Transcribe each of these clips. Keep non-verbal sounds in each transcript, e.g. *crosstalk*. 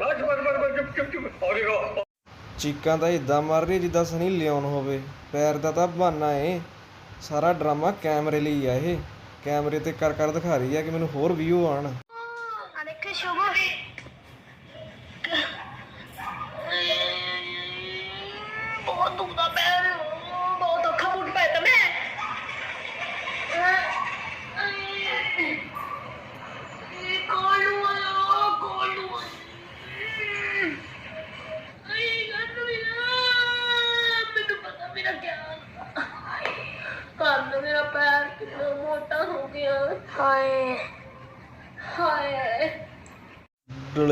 ਬਸ ਬਸ ਬਸ ਬਸ, ਚੁੱਪ ਚੁੱਪ ਚੁੱਪ। ਹੋ ਗਿਆ ਚੀਕਾਂ ਤਾਂ ਇਦਾਂ ਮਾਰ ਰਹੀ ਜਿੱਦਾਂ ਸਨੀ ਲਿਓਨ ਹੋਵੇ। ਪੈਰ ਦਾ ਤਾਂ ਬਹਾਨਾ ਏ। ਸਾਰਾ ਡਰਾਮਾ ਕੈਮਰੇ ਲਈ ਆ ਇਹ। ਕੈਮਰੇ ਤੇ ਕਰ ਕਰ ਦਿਖਾ ਰਹੀ ਆ ਕਿ ਮੈਨੂੰ ਹੋਰ ਵਿਊ ਆਣ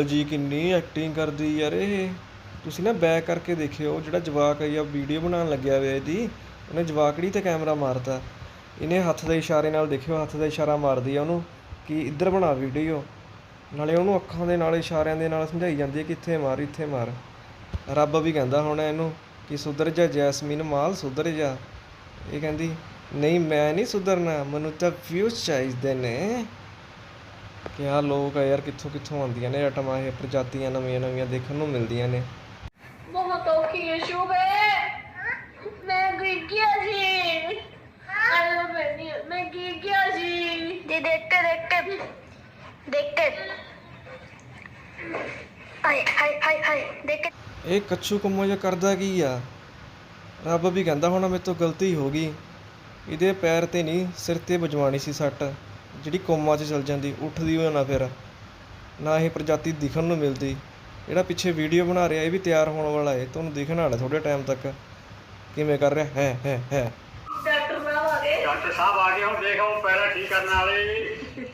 ਜੀ ਕਿੰਨੀ ਐਕਟਿੰਗ ਕਰਦੀ ਯਾਰ ਇਹ। ਤੁਸੀਂ ਨਾ ਬੈਕ ਕਰਕੇ ਦੇਖਿਓ, ਜਿਹੜਾ ਜਵਾਕ ਆ ਵੀਡੀਓ ਬਣਾਉਣ ਲੱਗਿਆ ਵੇ ਇਹਦੀ, ਉਹਨੇ ਜਵਾਕੜੀ ਤੇ ਕੈਮਰਾ ਮਾਰਤਾ। ਇਹਨੇ ਹੱਥ ਦੇ ਇਸ਼ਾਰੇ ਨਾਲ ਦੇਖਿਓ, ਹੱਥ ਦਾ ਇਸ਼ਾਰਾ ਮਾਰਦੀ ਆ ਉਹਨੂੰ ਕਿ ਇੱਧਰ ਬਣਾ ਵੀਡੀਓ ਨਾਲੇ ਉਹਨੂੰ ਅੱਖਾਂ ਦੇ ਨਾਲ, ਇਸ਼ਾਰਿਆਂ ਦੇ ਨਾਲ ਸਮਝਾਈ ਜਾਂਦੀ ਹੈ ਕਿ ਇੱਥੇ ਮਾਰ ਇੱਥੇ ਮਾਰ। ਰੱਬ ਵੀ ਕਹਿੰਦਾ ਹੋਣਾ ਇਹਨੂੰ ਕਿ ਸੁਧਰ ਜਾ ਜੈਸਮੀਨ, ਮਾਲ ਸੁਧਰ ਜਾ। ਇਹ ਕਹਿੰਦੀ, ਨਹੀਂ, ਮੈਂ ਨਹੀਂ ਸੁਧਰਨਾ, ਮੈਨੂੰ ਤਾਂ ਵਿਊਜ਼ ਚਾਹੀਦੇ ਨੇ। ਕਿ ਆਹ ਲੋਕ ਆ ਯਾਰ ਕਿੱਥੋਂ ਕਿੱਥੋਂ ਆਉਂਦੀਆਂ ਨੇ ਆਟਮਾਂ ਇਹ ਪ੍ਰਜਾਤੀਆਂ ਨਵੀਆਂ ਨਵੀਆਂ ਦੇਖਣ ਨੂੰ ਮਿਲਦੀਆਂ ਨੇ। ਬਹੁਤ ਔਖੀ ਹੈ ਸ਼ੁਭੇ। ਮੈਂ ਗਿਰ ਗਿਆ ਸੀ ਆਇਆ ਮੈਂ ਨਹੀਂ ਮੈਂ ਗਿਰ ਗਿਆ ਸੀ ਦੇ ਦੇਖ ਕੇ ਦੇਖ ਕੇ ਦੇਖ ਕੇ ਹਾਏ ਹਾਏ ਹਾਏ ਹਾਏ ਦੇਖ ਕੇ ਇਹ ਕੱਛੂ ਕੰਮੋ ਜਿਹਾ ਕਰਦਾ ਕੀ ਆ? ਰੱਬ ਵੀ ਕਹਿੰਦਾ ਹੋਣਾ ਮੇਰੇ ਤੋਂ ਗਲਤੀ ਹੋ ਗਈ। ਇਹਦੇ ਪੈਰ ਤੇ ਨਹੀਂ ਸਿਰ ਤੇ ਵਜਵਾਣੀ ਸੀ ਸੱਟ। ਜਿਹੜੀ ਕੋਮਾ 'ਚ ਚਲ ਜਾਂਦੀ ਉੱਠਦੀ ਹੋਇਆ ਨਾ ਫਿਰ ਨਾ ਇਹ ਪ੍ਰਜਾਤੀ ਦਿਖਣ ਨੂੰ ਮਿਲਦੀ। ਜਿਹੜਾ ਪਿੱਛੇ ਵੀਡੀਓ ਬਣਾ ਰਿਹਾ ਇਹ ਵੀ ਤਿਆਰ ਹੋਣ ਵਾਲਾ ਹੈ ਤੁਹਾਨੂੰ ਦਿਖਣ ਵਾਲਾ ਥੋੜੇ ਟਾਈਮ ਤੱਕ ਕਿਵੇਂ ਕਰ ਰਿਹਾ ਹੈ ਹੈ ਹੈ। ਡਾਕਟਰ ਸਾਹਿਬ ਆ ਗਏ। ਡਾਕਟਰ ਸਾਹਿਬ ਆ ਗਏ ਹੁਣ ਦੇਖ ਹੁਣ ਪੈਰਾ ਠੀਕ ਕਰਨ ਵਾਲੇ। *laughs*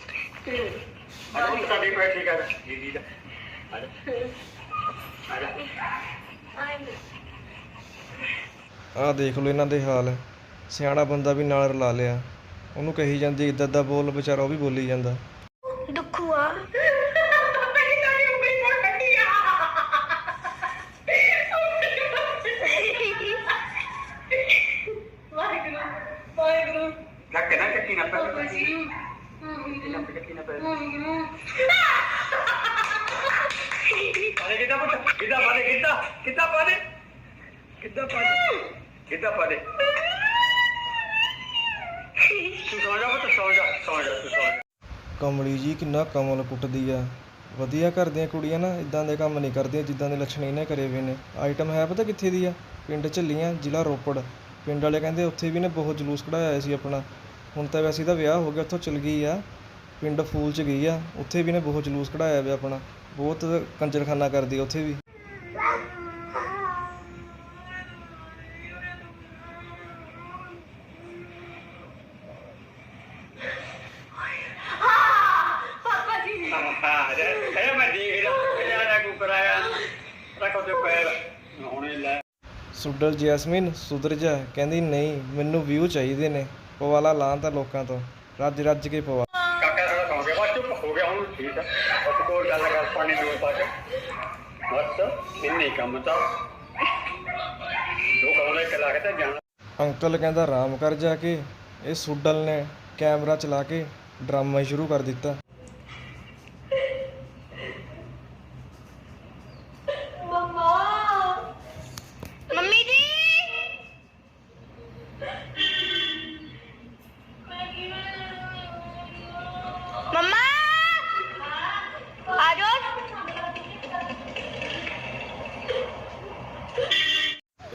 ਅਰੇ ਹੁਣ ਸਾਡੀ ਪੈਰ ਠੀਕ ਕਰ ਦੀਦੀ ਦਾ ਆਹ ਦੇਖ ਲਓ ਇਹਨਾਂ ਦੇ ਹਾਲ। ਸਿਆਣਾ ਬੰਦਾ ਵੀ ਨਾਲ ਰਲਾ ਲਿਆ। ਉਹਨੂੰ ਕਹੀ ਜਾਂਦੀ ਇਦਾਂ ਦਾ ਬੋਲ ਵਿਚਾਰਾ ਉਹ ਵੀ ਬੋਲੀ ਜਾਂਦਾ। ਦੁੱਖੂਆ। ਲੱਗ ਨਾ ਚੱਕੀ ਨਾ ਅਰੇ ਕਿੱਦਾਂ ਪੁੱਤ ਕਿੱਦਾਂ ਪਾਦੇ ਕਿੱਦਾਂ ਕਿੱਦਾਂ ਪਾਦੇ ਕਿੱਦਾਂ ਪਾਦੇ ਕਿੱਦਾਂ ਪਾਦੇ ਤੂੰ ਸੌ ਜਾ ਪੁੱਤ, ਸੌ ਜਾ ਸੌ ਜਾ, ਤੂੰ ਸੌ ਜਾ। ਕਮਲੀ ਜੀ, ਕਿੰਨਾ ਕਮਲ ਕੁੱਟਦੀ ਆ। ਵਧੀਆ ਘਰ ਦੀਆਂ ਕੁੜੀਆਂ ਨਾ ਇਦਾਂ ਦੇ ਕੰਮ ਨਹੀਂ ਕਰਦੀਆਂ ਜਿੱਦਾਂ ਦੇ ਲੱਛਣ ਇਹਨੇ ਕਰੇ ਹੋਏ ਨੇ। ਆਈਟਮ ਹੈ ਪਤਾ ਕਿੱਥੇ ਦੀ ਆ? ਪਿੰਡ ਝੱਲੀਆਂ, ਜ਼ਿਲ੍ਹਾ ਰੋਪੜ। ਪਿੰਡ ਵਾਲੇ ਕਹਿੰਦੇ ਉੱਥੇ ਵੀ ਨੇ ਬਹੁਤ ਜਲੂਸ ਕਢਾਇਆ ਹੋਇਆ ਸੀ ਆਪਣਾ। ਹੁਣ ਤਾਂ ਵੈਸੇ ਇਹਦਾ ਵਿਆਹ ਹੋ ਗਿਆ, ਉੱਥੋਂ ਚਲ ਗਈ ਆ। ਪਿੰਡ ਫੂਲ ਚ ਗਈ ਆ, ਉੱਥੇ ਵੀ ਨੇ ਬਹੁਤ ਜਲੂਸ ਕਢਾਇਆ ਹੋਇਆ ਆਪਣਾ। ਬਹੁਤ ਕੰਜਰਖਾਨਾ ਕਰਦੀ ਆ ਉੱਥੇ ਵੀ ਪਾਪਾ ਜੀ ਹਾਂ ਜੇ ਇਹ ਮੈਂ ਦੇਖ ਰਿਹਾ ਇਹਨਾਂ ਦਾ ਕੁ ਕਰਾਇਆ ਰੱਖੋ ਤੇ ਪੈਰ ਹੁਣੇ ਲੈ। ਸੁਡਲ ਜੈਸਮੀਨ ਸੁਧਰ ਜਾ ਕਹਿੰਦੀ ਨਹੀਂ ਮੈਨੂੰ ਵਿਊ ਚਾਹੀਦੇ ਨੇ ਪਵਾਲਾ ਲਾਂ ਤਾਂ ਲੋਕਾਂ ਤੋਂ ਰੱਜ ਰੱਜ ਕੇ ਪਵਾ। ਕਾਕਾ ਸਾਡਾ ਸੌਂ ਗਿਆ ਬਸ ਚੁੱਪ ਹੋ ਗਿਆ ਹੁਣ ਠੀਕ ਆ। ਉਸ ਕੋਲ ਗੱਲ ਕਰ ਪਾਣੀ ਦੋ ਪਾ ਕੇ। ਬਸ ਇੰਨੇ ਕੰਮ ਤਾਂ ਦੋ ਕਮਲੇ ਕਲਾ ਕੇ ਤਾਂ ਜਾਣਾ। ਅੰਕਲ ਕਹਿੰਦਾ ਆਰਾਮ ਕਰ ਜਾ ਕੇ ਇਹ ਸੁਡਲ ਨੇ ਕੈਮਰਾ ਚਲਾ ਕੇ ਡਰਾਮਾ ਸ਼ੁਰੂ ਕਰ ਦਿੱਤਾ ਮੰਮਾ ਮੰਮੀ ਜੀ ਮੰਮਾ ਆ ਜਾਓ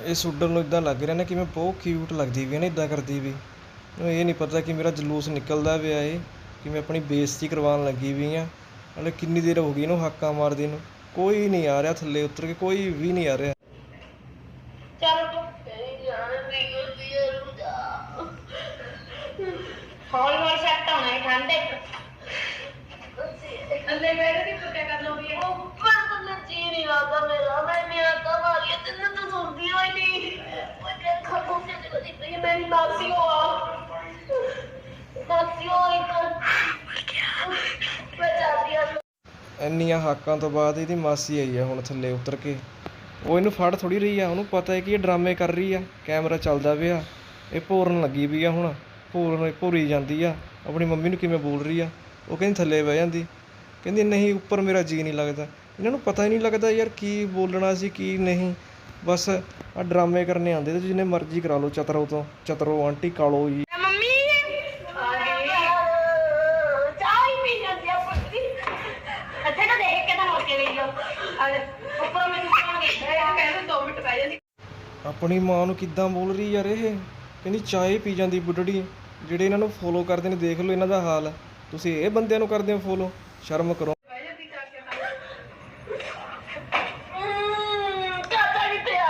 ਇਹ ਸੁਡਲ ਨੂੰ ਇਦਾਂ ਲੱਗ ਰਿਹਾ ਨਾ ਕਿ ਮੈਂ ਬਹੁਤ ਕਿਊਟ ਲੱਗਦੀ ਵੀ ਹੈ ਨਾ ਇਦਾਂ ਕਰਦੀ ਵੀ ਇਹਨੂੰ ਇਹ ਨਹੀਂ ਪਤਾ ਕਿ ਮੇਰਾ ਜਲੂਸ ਨਿਕਲਦਾ ਪਿਆ ਏ ਕਿ ਮੈਂ ਆਪਣੀ ਬੇਇੱਜ਼ਤੀ ਕਰਵਾਉਣ ਲੱਗੀ ਵੀ ਆ। ਹਲੇ ਕਿੰਨੀ ਦੇਰ ਹੋ ਗਈ ਇਹਨੂੰ ਹਾਕਾਂ ਮਾਰਦੀ ਨੂੰ। ਕੋਈ ਨਹੀਂ ਆ ਰਿਹਾ ਥੱਲੇ ਉਤਰ ਕੇ ਕੋਈ ਵੀ ਨਹੀਂ ਆ ਰਿਹਾ। ਚਲ ਤੂੰ ਤੇਰੀ ਜਾਨ ਵੀ ਉਸੀ ਰੁਜਾ ਹੌਲੀ ਹੌਲੀ ਸੈੱਟ ਹੋਣਾ ਹੈ ਠੰਡੇ ਅੰਨੇ ਮੇਰੇ ਦੀ ਕਿਆ ਕਰ ਲੋਗੀ ਉਹ ਇੰਨੀਆਂ ਹਾਕਾਂ ਤੋਂ ਬਾਅਦ ਇਹਦੀ ਮਾਸੀ ਆਈ ਆ ਹੁਣ ਥੱਲੇ ਉਤਰ ਕੇ। ਉਹ ਇਹਨੂੰ ਫੜ ਥੋੜੀ ਰਹੀ ਆ, ਉਹਨੂੰ ਪਤਾ ਹੈ ਕਿ ਇਹ ਡਰਾਮੇ ਕਰ ਰਹੀ ਆ, ਕੈਮਰਾ ਚੱਲਦਾ ਪਿਆ, ਇਹ ਭੋਰਨ ਲੱਗੀ ਪਈ ਆ ਹੁਣ ਭੋਰਨ ਭੋਰੀ ਜਾਂਦੀ ਆ, ਆਪਣੀ ਮੰਮੀ ਨੂੰ ਕਿਵੇਂ ਬੋਲ ਰਹੀ ਆ, ਉਹ ਕਹਿੰਦੀ ਥੱਲੇ ਬਹਿ ਜਾਂਦੀ, ਕਹਿੰਦੀ ਨਹੀਂ ਉੱਪਰ ਮੇਰਾ ਜੀ ਨਹੀਂ ਲੱਗਦਾ। ਇਹਨਾਂ ਨੂੰ ਪਤਾ ਹੀ ਨਹੀਂ ਲੱਗਦਾ ਯਾਰ ਕੀ ਬੋਲਣਾ ਸੀ, ਕੀ ਨਹੀਂ, ਬਸ ਆ ਡਰਾਮੇ ਕਰਨੇ ਆਉਂਦੇ ਤੇ ਜਿੰਨੇ ਮਰਜ਼ੀ ਕਰਾ ਲਓ, ਚਤਰੋ ਤੋਂ, ਚਤਰੋ ਆਂਟੀ ਕਾਲੋ ਜੀ ਮੰਮੀ ਚਾਹ ਹੀ ਪੀ ਜਾਂਦੀ ਆ ਪੁੱਤਰੀ ਇੱਥੇ ਤਾਂ ਦੇਖ ਕੇ ਤਾਂ ਮੁੜ ਕੇ ਗਈ ਆ ਉੱਪਰ ਮੈਨੂੰ ਕੌਣ ਦੇਖਦਾ ਆ ਕਹਿੰਦੇ 2 ਮਿੰਟ ਬਹਿ ਜਾਂਦੀ ਆਪਣੀ ਮਾਂ ਨੂੰ ਕਿੱਦਾਂ ਬੋਲ ਰਹੀ ਯਾਰ ਇਹ? ਕਹਿੰਦੀ, ਚਾਹ ਹੀ ਪੀ ਜਾਂਦੀ ਬੁੱਢੜੀ। ਜਿਹੜੇ ਇਹਨਾਂ ਨੂੰ ਫੋਲੋ ਕਰਦੇ ਨੇ, ਦੇਖ ਲਓ ਇਹਨਾਂ ਦਾ ਹਾਲ। ਤੁਸੀਂ ਇਹ ਬੰਦਿਆਂ ਨੂੰ ਕਰਦੇ ਹੋ ਫੋਲੋ ਸ਼ਰਮ ਕਰੋ ਬਹਿ ਜਾਂਦੀ ਜਾ ਕੇ ਹਮ, ਚਾਚਾ ਵੀ ਪਿਆ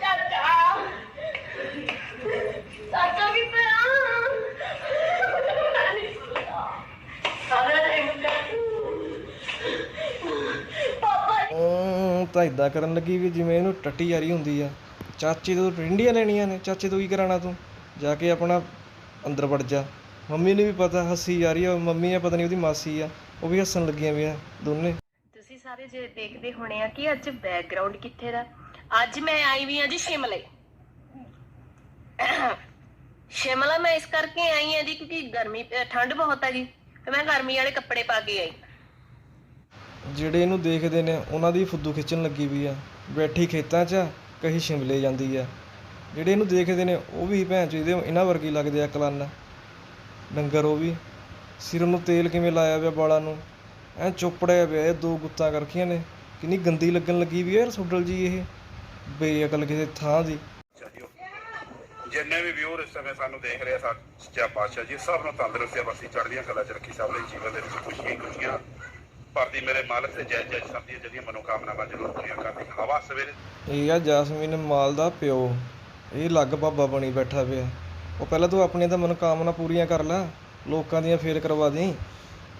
ਚਾਚਾ ਚਾਚਾ ਵੀ ਪਿਆ ਸਾਰੇ ਪਾਪਾ ਉਹ ਤਾਂ ਇਦਾਂ ਕਰਨ ਲੱਗੀ ਵੀ ਜਿਵੇਂ ਇਹਨੂੰ ਟੱਟੀ ਯਾਰੀ ਹੁੰਦੀ ਆ। ਚਾਚੇ ਤੋਂ ਟਿੰਡੀਆਂ ਲੈਣੀਆਂ ਨੇ, ਚਾਚੇ ਤੋਂ ਕੀ ਕਰਾਣਾ ਤੂੰ? ਜਾ ਕੇ ਆਪਣਾ ਅੰਦਰ ਵੜ ਜਾ। ਮੰਮੀ ਨੂੰ ਵੀ ਪਤਾ, ਹੱਸੀ ਜਾ ਰਹੀ ਆ, ਮੰਮੀ ਆ, ਪਤਾ ਨਹੀਂ ਉਹਦੀ ਮਾਸੀ ਆ, ਉਹ ਵੀ ਹੱਸਣ ਲੱਗੀਆਂ ਵੀ ਦੋਨੇ। ਤੁਸੀਂ ਸਾਰੇ ਜੇ ਦੇਖਦੇ ਹੋਣੇ ਆ ਕਿ ਅੱਜ ਬੈਕਗ੍ਰਾਉਂਡ ਕਿੱਥੇ ਦਾ? ਅੱਜ ਮੈਂ ਆਈ ਵੀ ਆ ਜੀ ਸ਼ਿਮਲੇ। ਸ਼ਿਮਲਾ ਮੈਂ ਇਸ ਕਰਕੇ ਆਈ ਆ ਜੀ ਕਿਉਂਕਿ ਗਰਮੀ, ਠੰਡ ਬਹੁਤ ਆ ਜੀ। ਤੇ ਮੈਂ ਗਰਮੀ ਵਾਲੇ ਕੱਪੜੇ ਪਾ ਕੇ ਆਈ। ਜਿਹੜੇ ਇਹਨੂੰ ਦੇਖਦੇ ਨੇ ਉਹਨਾਂ ਦੀ ਫੁੱਦੂ ਖਿੱਚਣ ਲੱਗੀ ਵੀ ਆ। ਬੈਠੀ ਖੇਤਾਂ 'ਚ ਆ, ਕਹੀ ਸ਼ਿਮਲੇ ਜਾਂਦੀ ਆ। ਜਿਹੜੇ ਇਹਨੂੰ ਦੇਖਦੇ ਨੇ ਉਹ ਵੀ ਭੈਣ ਚੋ ਇਹਦੇ ਇਹਨਾਂ ਵਰਗੀ ਲੱਗਦੇ ਆ ਕਲਨ। ਡੰਗਰ ਉਹ ਵੀ। ਸਿਰ ਨੂੰ ਤੇਲ ਕਿਵੇਂ ਲਾਇਆ ਪਿਆ ਵਾਲਾਂ ਨੂੰ? ਐ ਚੋਪੜਿਆ ਪਿਆ ਇਹ ਦੋ ਗੁੱਤਾਂ ਕਰਖੀਆਂ ਨੇ। ਕਿੰਨੀ ਗੰਦੀ ਲੱਗਣ ਲੱਗੀ ਵੀ ਆ ਯਾਰ ਸੁਡਲ ਜੀ ਇਹ। ਬੇਅਕਲ ਕਿਸੇ ਥਾਂ ਦੀ। ਜਿੰਨੇ ਵੀ ਵਿਊਰ ਇਸ ਸਮੇਂ ਸਾਨੂੰ ਦੇਖ ਰਹੇ ਸੱਚਾ ਪਾਤਸ਼ਾਹ ਜੀ ਸਭ ਨੂੰ ਤੰਦਰੁਸਤੀ ਬਖਸ਼ੀ ਚੜ੍ਹਦੀਆਂ ਕਲਾ ਚ ਰੱਖੀ ਸਭ ਦੇ ਜੀਵਨ ਦੇ ਵਿੱਚ ਖੁਸ਼ੀਆਂ ਖੁਸ਼ੀਆਂ। ਭਰਦੀ ਮੇਰੇ ਮਾਲਕ ਤੇ ਜੈ ਜੈ ਸਭ ਦੀਆਂ ਜਿਹੜੀਆਂ ਮਨੋਕਾਮਨਾਵਾਂ ਜ਼ਰੂਰ ਪੂਰੀਆਂ ਕਰਦੀ ਹਵਾ ਸਵੇਰੇ। ਇਹ ਆ ਜੈਸਮੀਨ ਮਾਲ ਦਾ ਪਿਓ। ਇਹ ਲੱਗ ਬਾਬਾ ਬਣੀ ਬੈਠਾ ਪਿਆ। ਉਹ ਪਹਿਲਾਂ ਤੂੰ ਆਪਣੀਆਂ ਤਾਂ ਮਨੋਕਾਮਨਾ ਪੂਰੀਆਂ ਕਰ ਲੈ। ਲੋਕਾਂ ਦੀਆਂ ਫੇਲ ਕਰਵਾ ਦੇ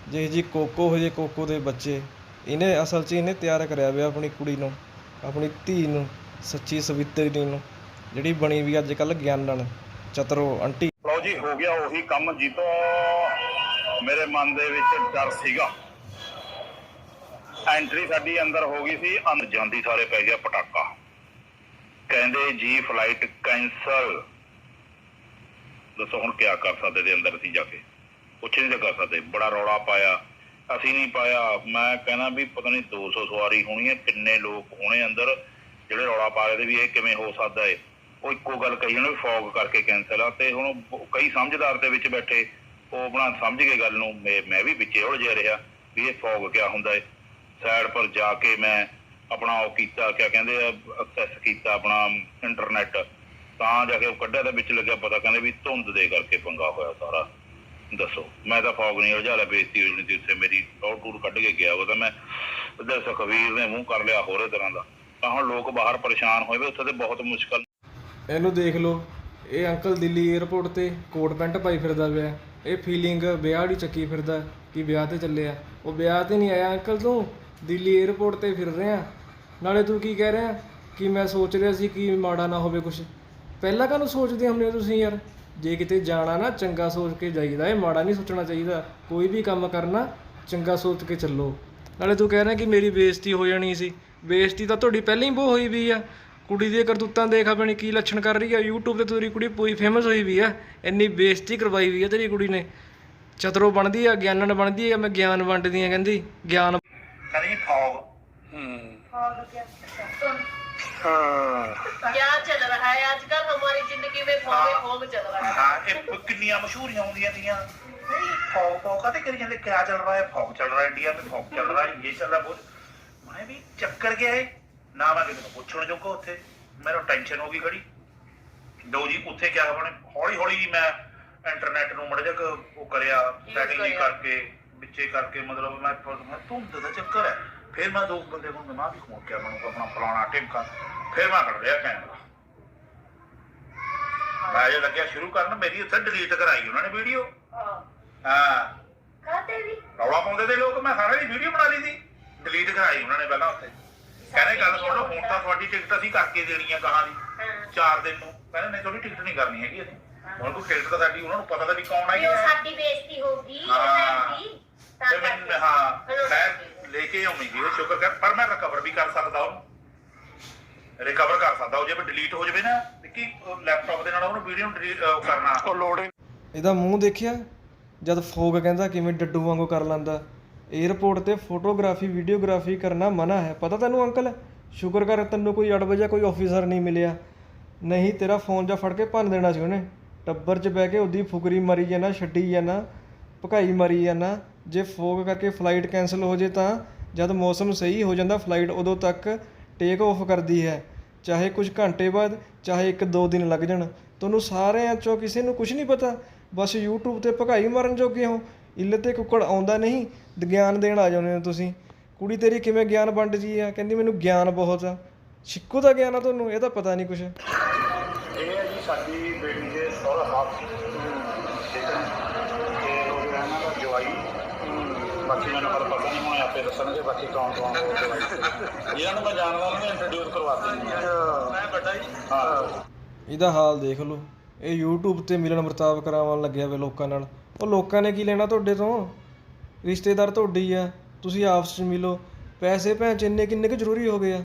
ਜਿਹੇ ਜੀ ਕੋਕੋ ਹੋ ਜੇ ਕੋਕੋ ਦੇ ਬੱਚੇ ਇਹਨੇ ਅਸਲ 'ਚ ਇਹਨੇ ਤਿਆਰ ਕਰਿਆ ਪਿਆ ਆਪਣੀ ਕੁੜੀ ਨੂੰ ਆਪਣੀ ਧੀ ਨੂੰ ਸੱਚੀ ਸਵਿਤਰੀ ਨੂੰ ਜਿਹੜੀ ਬਣੀ ਵੀ ਅੱਜ ਕੱਲ ਗਿਆਨਣ ਚਤਰੋ ਆਂਟੀ। ਲਓ ਜੀ ਹੋ ਗਿਆ ਉਹੀ ਕੰਮ ਜੀਤੋ। ਮੇਰੇ ਮਨ ਦੇ ਵਿੱਚ ਡਰ ਸੀਗਾ। ਐਂਟਰੀ ਸਾਡੀ ਅੰਦਰ ਹੋ ਗਈ ਸੀ, ਅੰਦਰ ਜਾਂਦੀ ਸਾਰੇ ਪੈ ਗਿਆ ਪਟਾਕਾ। ਕਹਿੰਦੇ ਜੀ ਫਲਾਈਟ ਕੈਂਸਲ ਦੱਸੋ ਹੁਣ ਕੀ ਕਰ ਸਕਦੇ ਦੇ ਅੰਦਰ ਅਸੀਂ ਜਾ ਕੇ? ਕੁਛ ਨਹੀਂ ਕਰ ਸਕਦੇ, ਬੜਾ ਰੌਲਾ ਪਾਇਆ। ਅਸੀਂ ਨਹੀਂ ਪਾਇਆ। ਮੈਂ ਕਹਿੰਦਾ ਵੀ ਪਤਾ ਨਹੀਂ 200 ਸਵਾਰੀ ਹੋਣੀ ਹੈ, ਕਿੰਨੇ ਲੋਕ ਹੋਣੇ ਅੰਦਰ? ਜਿਹੜੇ ਰੌਲਾ ਪਾ ਰਹੇ ਤੇ ਵੀ ਇਹ ਕਿਵੇਂ ਹੋ ਸਕਦਾ ਏ ਉਹ ਇੱਕੋ ਗੱਲ ਕਹੀ ਉਹਨਾਂ ਵੀ ਫੌਗ ਕਰਕੇ ਕੈਂਸਲ ਆ। ਤੇ ਹੁਣ ਕਈ ਸਮਝਦਾਰ ਦੇ ਵਿੱਚ ਬੈਠੇ, ਉਹ ਆਪਣਾ ਸਮਝ ਗਏ ਗੱਲ ਨੂੰ ਮੈਂ ਮੈਂ ਵੀ ਵਿੱਚੇ ਉਲਝਿਆ ਰਿਹਾ ਵੀ ਇਹ ਫੌਗ ਕਿਆ ਹੁੰਦਾ ਏ ਸਾਈਡ ਪਰ ਜਾ ਕੇ ਮੈਂ ਆਪਣਾ ਉਹ ਕੀਤਾ, ਕਿਆ ਕਹਿੰਦੇ ਆ ਐਕਸੈਸ ਕੀਤਾ ਆਪਣਾ ਇੰਟਰਨੈਟ ਤਾਂ ਜਾ ਕੇ ਉਹ ਕੱਢਿਆ ਤਾਂ ਵਿੱਚ ਲੱਗਿਆ ਪਤਾ ਕਹਿੰਦੇ ਵੀ ਧੁੰਦ ਦੇ ਕਰਕੇ ਪੰਗਾ ਹੋਇਆ ਸਾਰਾ। ਦੱਸੋ, ਮੈਂ ਤਾਂ ਫੌਗ ਨਹੀਂ ਉਲਝਾ ਲਿਆ ਬੇਇੱਜ਼ਤੀ ਹੋ ਜਣੀ ਸੀ ਉੱਥੇ। ਮੇਰੀ ਟੌਰ ਟੂਰ ਕੱਢ ਕੇ ਗਿਆ ਉਹ ਤਾਂ ਮੈਂ ਉਹਦੇ ਸੁਖਵੀਰ ਨੇ ਮੂੰਹ ਕਰ ਲਿਆ ਹੋਰੇ ਤਰ੍ਹਾਂ ਦਾ। ਤਾਂ ਹੁਣ ਲੋਕ ਬਾਹਰ ਪਰੇਸ਼ਾਨ ਹੋਏ ਵੇ, ਉੱਥੇ ਤੇ ਬਹੁਤ ਮੁਸ਼ਕਲ। ਇਹਨੂੰ ਦੇਖ ਲਓ, ਇਹ ਅੰਕਲ ਦਿੱਲੀ 에ਅਰਪੋਰਟ ਤੇ ਕੋਟ ਪੈਂਟ ਪਾਈ ਫਿਰਦਾ ਪਿਆ। ਇਹ ਫੀਲਿੰਗ ਵਿਆਹ ਦੀ ਚੱਕੀ ਫਿਰਦਾ, ਕਿ ਵਿਆਹ ਤੇ ਚੱਲੇ ਆ। ਉਹ ਵਿਆਹ ਤੇ ਨਹੀਂ ਆਇਆ ਅੰਕਲ ਤੂੰ? ਦਿੱਲੀ 에ਅਰਪੋਰਟ ਤੇ ਫਿਰ ਰਿਹਾ ਨਾਲੇ ਤੂੰ ਕੀ ਕਹਿ ਰਿਹਾ? ਕਿ ਮੈਂ ਸੋਚ ਰਿਹਾ ਸੀ ਕਿ ਮਾੜਾ ਨਾ ਹੋਵੇ ਕੁਝ ਪਹਿਲਾਂ ਕਾਹਨੂੰ ਸੋਚਦੇ ਹੁੰਦੇ ਹੋ ਤੁਸੀਂ ਯਾਰ? ਜੇ ਕਿਤੇ ਜਾਣਾ ਨਾ, ਚੰਗਾ ਸੋਚ ਕੇ ਜਾਈਦਾ। ਇਹ ਮਾੜਾ ਨਹੀਂ ਸੋਚਣਾ ਚਾਹੀਦਾ। ਕੋਈ ਵੀ ਕੰਮ ਕਰਨਾ, ਚੰਗਾ ਸੋਚ ਕੇ ਚੱਲੋ। ਨਾਲੇ ਤੂੰ ਕਹਿ ਰਿਹਾ ਕਿ ਮੇਰੀ ਬੇਇੱਜ਼ਤੀ ਹੋ ਜਾਣੀ ਸੀ। ਬੇਇੱਜ਼ਤੀ ਤਾਂ ਤੁਹਾਡੀ ਪਹਿਲਾਂ ਹੀ ਬਹੁਤ ਹੋਈ ਵੀ ਆ। ਕੁੜੀ ਦੀਆਂ ਕਰਤੂਤਾਂ ਦੇਖ ਆਪਣੀ ਕੀ ਲੱਛਣ ਕਰ ਰਹੀ ਆ। YouTube ਤੇ ਤੇਰੀ ਕੁੜੀ ਪੂਰੀ ਫੇਮਸ ਹੋਈ ਵੀ ਆ। ਇੰਨੀ ਬੇਇੱਜ਼ਤੀ ਕਰਵਾਈ ਵੀ ਆ ਤੇਰੀ ਕੁੜੀ ਨੇ। ਚਤਰੋ ਬਣਦੀ ਆ, ਗਿਆਨਣ ਬਣਦੀ ਆ। ਮੈਂ ਗਿਆਨ ਵੰਡਦੀ ਆ, ਕਹਿੰਦੀ। ਗਿਆਨ ਕਹਿੰਦੇ ਫੌਗ क्या चल रहा है आजकल हमारी जिंदगी में फोग ही फोग चल रहा है ਹਾਂ ਇਹ ਕਿੰਨੀਆਂ ਮਸ਼ਹੂਰੀਆਂ ਹੁੰਦੀਆਂ ਤੀਆਂ ਫੌਗ ਫੌਗ ਕਾਤੇ ਕਰੀ ਜਾਂਦੇ ਕਿਆ ਚੱਲ ਰਿਹਾ ਹੈ ਫੌਗ ਚੱਲ ਰਿਹਾ ਹੈ ਇੰਡੀਆ में ਫੌਗ ਚੱਲ ਰਿਹਾ ਹੈ ਇਹ ਚੱਲ ਰਿਹਾ ਬਹੁਤ ਮੈਂ ਵੀ ਚੱਕਰ ਗਿਆ ਹੈ ਨਾ ਮੈਂ ਕਿਸੇ ਨੂੰ ਪੁੱਛਣ ਜੋਗਾ ਉੱਥੇ ਮੈਨੂੰ ਟੈਨਸ਼ਨ ਹੋ ਗਈ ਖੜੀ ਦੋ ਜੀ ਉੱਥੇ ਕਿਆ ਬਣੇ ਹੌਲੀ ਹੌਲੀ ਮੈਂ ਇੰਟਰਨੈਟ ਨੂੰ ਮੜ ਜਾ ਉਹ ਕਰਿਆ ਸੈਟਿੰਗ ਕਰਿਆ। ਕਰਕੇ ਵਿੱਚੇ ਕਰਕੇ ਮਤਲਬ ਮੈਂ ਮੈਂ ਧੁੰਦ ਦਾ ਚੱਕਰ ਹੈ। ਫਿਰ ਮੈਂ ਦੋ ਬੰਦੇ ਨੂੰ ਦਿਮਾਗ ਵੀ ਘੁੰਮ ਕੇ ਮੈਨੂੰ ਆਪਣਾ ਫਲਾਣਾ ਟਿਮਕਾ ਫਿਰ ਮੈਂ ਕੱਢ ਲਿਆ ਕੈਮਰਾ ਮੈਂ ਜੇ ਲੱਗਿਆ ਸ਼ੁਰੂ ਕਰਨ ਮੇਰੀ ਉੱਥੇ ਡਿਲੀਟ ਕਰਾਈ ਉਹਨਾਂ ਨੇ ਵੀਡੀਓ ਹਾਂ। ਖਾਤੇ ਵੀ? ਰੌਲਾ ਪਾਉਂਦੇ ਤੇ ਲੋਕ ਮੈਂ ਸਾਰਿਆਂ ਦੀ ਵੀਡੀਓ ਬਣਾ ਲਈ ਸੀ। ਡਿਲੀਟ ਕਰਾਈ ਉਹਨਾਂ ਨੇ ਪਹਿਲਾਂ ਉੱਥੇ। ਕਹਿੰਦੇ ਗੱਲ ਸੁਣ ਲਓ ਹੁਣ ਤਾਂ ਤੁਹਾਡੀ ਟਿਕਟ ਅਸੀਂ ਕਰਕੇ ਦੇਣੀ ਆ ਕਹਾਂ ਦੀ। ਚਾਰ ਦਿਨ ਨੂੰ। ਕਹਿੰਦੇ ਨਹੀਂ ਤੁਹਾਡੀ ਟਿਕਟ ਨਹੀਂ ਕਰਨੀ ਹੈਗੀ ਅਸੀਂ। ਹੁਣ ਕੋਈ ਟਿਕਟ ਤਾਂ ਸਾਡੀ ਉਹਨਾਂ ਨੂੰ ਪਤਾ ਤਾਂ ਵੀ ਕੌਣ ਆਈ ਹੈ। ਸਾਡੀ ਬੇਇੱਜ਼ਤੀ ਹੋਗੀ ਹਾਂ। ਤੇ ਮੈਂ ਹਾਂ ਮੈਂ ਲੈ ਕੇ ਆਉਣੀ ਸੀ ਇਹ ਸ਼ੁਕਰ ਕਰ ਪਰ ਮੈਂ ਰਿਕਵਰ ਵੀ ਕਰ ਸਕਦਾ ਉਹਨੂੰ। ਰਿਕਵਰ ਕਰ ਸਕਦਾ ਉਹ ਜੇ ਡਿਲੀਟ ਹੋ ਜਾਵੇ ਨਾ ਤੇ ਕੀ ਲੈਪਟਾਪ ਦੇ ਨਾਲ ਉਹਨੂੰ ਵੀਡੀਓ ਨੂੰ delete, ਅਹ, ਕਰਨਾ। ਉਹ ਲੋਡ ਇਹਦਾ ਮੂੰਹ ਦੇਖਿਆ? ਜਦ ਫੋਗ ਕਹਿੰਦਾ ਕਿਵੇਂ ਡੱਡੂ ਵਾਂਗੂ ਕਰ ਲੈਂਦਾ। 에ਅਰਪੋਰਟ ਤੇ ਫੋਟੋਗ੍ਰਾਫੀ ਵੀਡੀਓਗ੍ਰਾਫੀ ਕਰਨਾ ਮਨਾ ਹੈ। ਪਤਾ ਤੈਨੂੰ ਅੰਕਲ? ਸ਼ੁਕਰ ਕਰ ਤੈਨੂੰ ਕੋਈ ਅੜਬਜਾ ਕੋਈ ਆਫੀਸਰ ਨਹੀਂ ਮਿਲਿਆ। ਨਹੀਂ ਤੇਰਾ ਫੋਨ ਜਾਂ ਫੜ ਕੇ ਭੰਨ ਦੇਣਾ ਸੀ ਉਹਨੇ। ਟੱਬਰ 'ਚ ਬਹਿ ਕੇ ਉਹਦੀ ਫੁਕਰੀ ਮਾਰੀ ਜਾਣਾ ਛੱਡੀ ਜਾਣਾ ਭਕਾਈ ਮਾਰੀ ਜਾਣਾ। ਜੇ ਫੋਗ ਕਰਕੇ ਫਲਾਈਟ ਕੈਂਸਲ ਹੋ ਜੇ ਤਾਂ ਜਦ ਮੌਸਮ ਸਹੀ ਹੋ ਜਾਂਦਾ, ਫਲਾਈਟ ਉਦੋਂ ਤੱਕ ਟੇਕ ਆਫ ਕਰਦੀ ਹੈ। ਚਾਹੇ ਕੁਝ ਘੰਟੇ ਬਾਅਦ, ਚਾਹੇ ਇੱਕ ਦੋ ਦਿਨ ਲੱਗ ਜਾਣ। ਤੁਹਾਨੂੰ ਸਾਰਿਆਂ ਚੋਂ ਕਿਸੇ ਨੂੰ ਕੁਝ ਨਹੀਂ ਪਤਾ। ਬਸ YouTube ਤੇ ਭਕਾਈ ਮਾਰਨ ਜੋਗੇ ਹੋ। ਇੱਲ ਤੇ ਕੁੱਕੜ ਆਉਂਦਾ ਨਹੀਂ, ਗਿਆਨ ਦੇਣ ਆ ਜਾਂਦੇ ਹੋ ਤੁਸੀਂ। ਕੁੜੀ ਤੇਰੀ ਕਿਵੇਂ ਗਿਆਨ ਵੰਡ ਜੀ ਆ? ਕਹਿੰਦੀ ਮੈਨੂੰ ਗਿਆਨ ਬਹੁਤ ਆ। ਛਿੱਕੂ ਦਾ ਗਿਆਨ ਆ ਤੁਹਾਨੂੰ? ਇਹ ਤਾਂ ਪਤਾ ਨਹੀਂ ਕੁਝ ਇਹ ਹੈ ਜੀ ਸਾਡੀ ਬਾਕੀ ਮੈਨੂੰ ਪਰ ਪਤਾ ਨਹੀਂ ਹੁਣ ਆਪੇ ਦੱਸਣਗੇ ਬਾਕੀ ਕੌਣ ਕੌਣ ਇਹਨਾਂ ਨੂੰ ਮੈਂ ਜਾਣਦਾ ਉਹਨਾਂ ਨੂੰ ਇੰਟਰੋਡਿਊਸ ਕਰਵਾ ਦਿੰਦੀ। ਮੈਂ ਵੱਡਾ ਜੀ। ਹਾਂ। ਇਹਦਾ ਹਾਲ ਦੇਖ ਲਓ। ਇਹ YouTube ਤੇ ਮਿਲਣ ਵਰਤਾਵ ਕਰਾਉਣ ਲੱਗਿਆ ਵੇ ਲੋਕਾਂ ਨਾਲ। ਉਹ ਲੋਕਾਂ ਨੇ ਕੀ ਲੈਣਾ ਤੁਹਾਡੇ ਤੋਂ? ਰਿਸ਼ਤੇਦਾਰ ਤੁਹਾਡੇ ਹੀ ਆ। ਤੁਸੀਂ ਆਪਸ 'ਚ ਮਿਲੋ। ਪੈਸੇ ਭੈਣ ਚ ਇੰਨੇ ਕਿੰਨੇ ਕੁ ਜ਼ਰੂਰੀ ਹੋ ਗਏ ਆ?